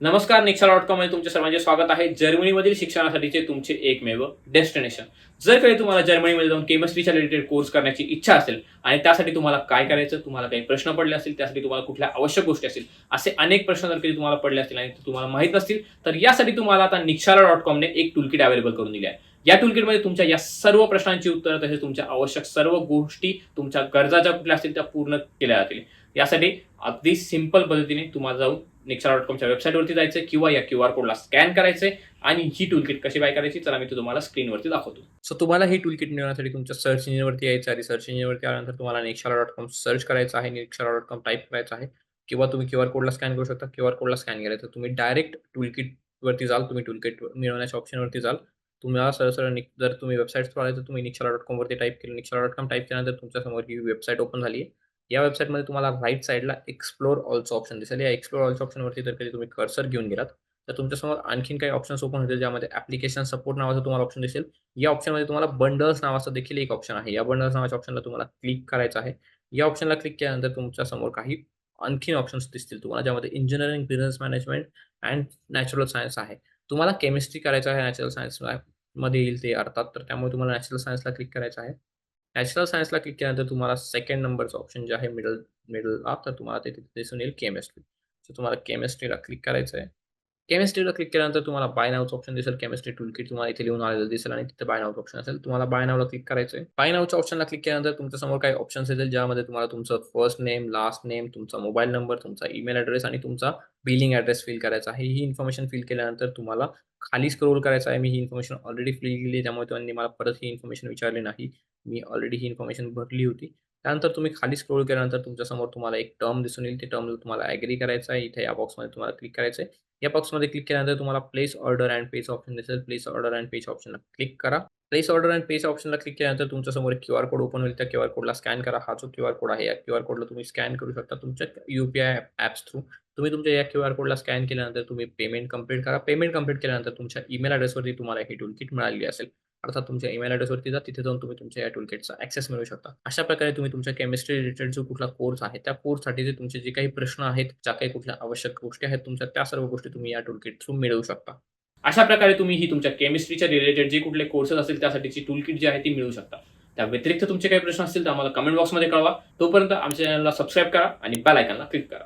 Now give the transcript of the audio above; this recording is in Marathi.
नमस्कार निक्षा डॉट कॉममध्ये तुमच्या सर्वांचे स्वागत आहे. जर्मनीमधील शिक्षणासाठीचे तुमचे एकमेव डेस्टिनेशन. जर काही तुम्हाला जर्मनीमध्ये जाऊन केमिस्ट्रीच्या रिलेटेड कोर्स करण्याची इच्छा असेल आणि त्यासाठी तुम्हाला काय करायचं तुम्हाला काही प्रश्न पडले असतील त्यासाठी तुम्हाला कुठल्या आवश्यक गोष्टी असतील असे अनेक प्रश्न जर कधी तुम्हाला पडले असतील आणि तुम्हाला माहीत नसतील तर यासाठी तुम्हाला आता निक्षाला डॉट कॉमने एक टूलकिट अवेलेबल करून दिली आहे. या टूलकिटमध्ये तुमच्या या सर्व प्रश्नांची उत्तरं तसेच तुमच्या आवश्यक सर्व गोष्टी तुमच्या गरजा ज्या कुठल्या असतील त्या पूर्ण केल्या जातील. यासाठी अगदी सिंपल पद्धतीने तुम्हाला जाऊन निक्सा डॉट कॉमच्या वेबसाईटवरती जायचं किंवा या क्यू आर कोडला स्कॅन करायचे आणि ही टूलकिट कशी बाय करायची तर आम्ही तुम्हाला स्क्रीनवरती दाखवतो. सो तुम्हाला ही टूलकिट मिळवण्यासाठी तुमच्या सर्च इंजिनवरती यायचं आणि सर्च इंजिनवरती आल्यानंतर तुम्हाला निक्षाला डॉट कॉम सर्च करायचं आहे. निक्षाला डॉट कॉम टाईप करायचं आहे. किंवा तुम्ही क्यू आर कोडला स्कॅन करू शकता. क्यू आर कोडला स्कॅन केलं तर तुम्ही डायरेक्ट टूलकिट वरती जाल. तुम्ही टूलकिट मिळवण्याच्या ऑप्शनवरती जाल. तुम्हाला सरळ सरळ जर तुम्ही वेबसाईट थ्रू आले तर तुम्ही निक्षाला डॉट कॉमवरती टाईप केलं. निक्षाला डॉट कॉम टाईप केल्यानंतर तुमच्यासमोर ही वेबसाईट ओपन झाली आहे. या वेबसाईटमध्ये तुम्हाला राईट साईडला एक्सप्लोर ऑल्सो ऑप्शन दिसेल. या एक्सप्लोर ऑल्सो ऑप्शनवरती जर कधी तुम्ही कर्सर घेऊन गेलात तर तुमच्यासमोर आणखीन काही ऑप्शन्स ओपन होतील ज्यामध्ये ॲप्लिकेशन सपोर्ट नावाचं तुम्हाला ऑप्शन दिसेल. या ऑप्शनमध्ये तुम्हाला बंडल्स नावाचं देखील एक ऑप्शन आहे. या बंडल्स नावाच्या ऑप्शनला तुम्हाला क्लिक करायचं आहे. या ऑप्शनला क्लिक केल्यानंतर तुमच्यासमोर काही आणखीन ऑप्शन्स दिसतील तुम्हाला ज्यामध्ये engineering business management and natural science आहे. तुम्हाला केमिस्ट्री करायचं आहे नॅचरल सायन्समध्ये येईल ते अर्थात. तर त्यामुळे तुम्हाला नॅचरल सायन्सला क्लिक करायचं आहे. नॅचरल सायन्सला क्लिक केल्यानंतर तुम्हाला सेकंड नंबरचं ऑप्शन जे आहे मिडल मिडलला तर तुम्हाला ते तिथे दिसून येईल केमिस्ट्री सो तुम्हाला केमिस्ट्रीला क्लिक करायचं आहे केमिस्ट्रीला क्लिक केल्यानंतर तुम्हाला बाय नावचं ऑप्शन दिसेल. केमिस्ट्री टूल किट तुम्हाला इथे लिहून आलेलं दिसेल आणि तिथे बाय नावचं ऑप्शन असेल. तुम्हाला बाय नावला क्लिक करायचं आहे बाय नावच्या ऑप्शनला क्लिक केल्यानंतर तुमच्यासमोर काही ऑप्शन्स येतील ज्यामध्ये तुम्हाला तुमचं फर्स्ट नेम लास्ट नेम तुमचा मोबाईल नंबर तुमचा ईमेल ॲड्रेस आणि तुमचा बिलिंग ॲड्रेस फिल करायचा आहे. ही इन्फॉर्मेशन फिल केल्यानंतर तुम्हाला खाली स्क्रोल करायचं आहे. मी ही इन्फॉर्मेशन ऑलरेडी फिल केली त्यामुळे त्यांनी मला परत ही इन्फॉर्मेशन विचारली नाही. मी ऑलरेडी ही इन्फॉर्मेशन भरली होती. त्यानंतर तुम्ही खाली स्क्रोल केल्यानंतर तुमच्यासमोर तुम्हाला एक टर्म दिसून येईल. ते टर्म तुम्हाला ॲग्री करायचं आहे. इथे या बॉक्समध्ये तुम्हाला क्लिक करायचं आहे. या बॉक्समध्ये क्लिक केल्यानंतर तुम्हाला place order and page option दिसेल. प्लेस ऑर्डर अँड पेज ऑप्शनला क्लिक करा. प्लेस ऑर्डर अँड पेज ऑप्शनला क्लिक केल्यानंतर तुमच्यासमोर एक क्यू आर कोड ओपन होईल. त्या क्यू आर कोडला स्कॅन करा. हा जो क्यू आर कोड आहे या क्यू आर कोडला तुम्ही स्कॅन करू शकता तुमच्या U P I apps through तुम्ही तुमच्या या क्यू आर कोडला स्कॅन केल्यानंतर तुम्ही पेमेंट कंप्लीट करा. पेमेंट कंप्लीट केल्यानंतर तुमच्या ईमेल ॲड्रेसवरती तुम्हाला ही टूल किट मिळालेली असेल. अर्थात तुमच्या ईमेल ॲड्रेसवरती जा तिथे जाऊन तुम्ही तुमच्या या टूलकिटचा ॲक्सेस मिळवू शकता. अशा प्रकारे तुम्ही तुमच्या केमिस्ट्री रिलेटेड जो कुठला कोर्स आहे त्या कोर्ससाठी जे तुमचे जे काही प्रश्न आहेत ज्या काही कुठल्या आवश्यक गोष्टी आहेत तुमच्या त्या सर्व गोष्टी तुम्ही या टूलकिट थ्रू मिळवू शकता. अशा प्रकारे तुम्ही ही तुमच्या केमिस्ट्रीच्या रिलेटेड जे कुठले कोर्सेस असतील त्यासाठीची टूलकिट जी आहे ती मिळू शकता. त्या व्यतिरिक्त तुमचे काही प्रश्न असतील तर आम्हाला कमेंट बॉक्समध्ये कळवा. तोपर्यंत आमच्या चॅनलला सबस्क्राईब करा आणि बेल आयकनला क्लिक करा.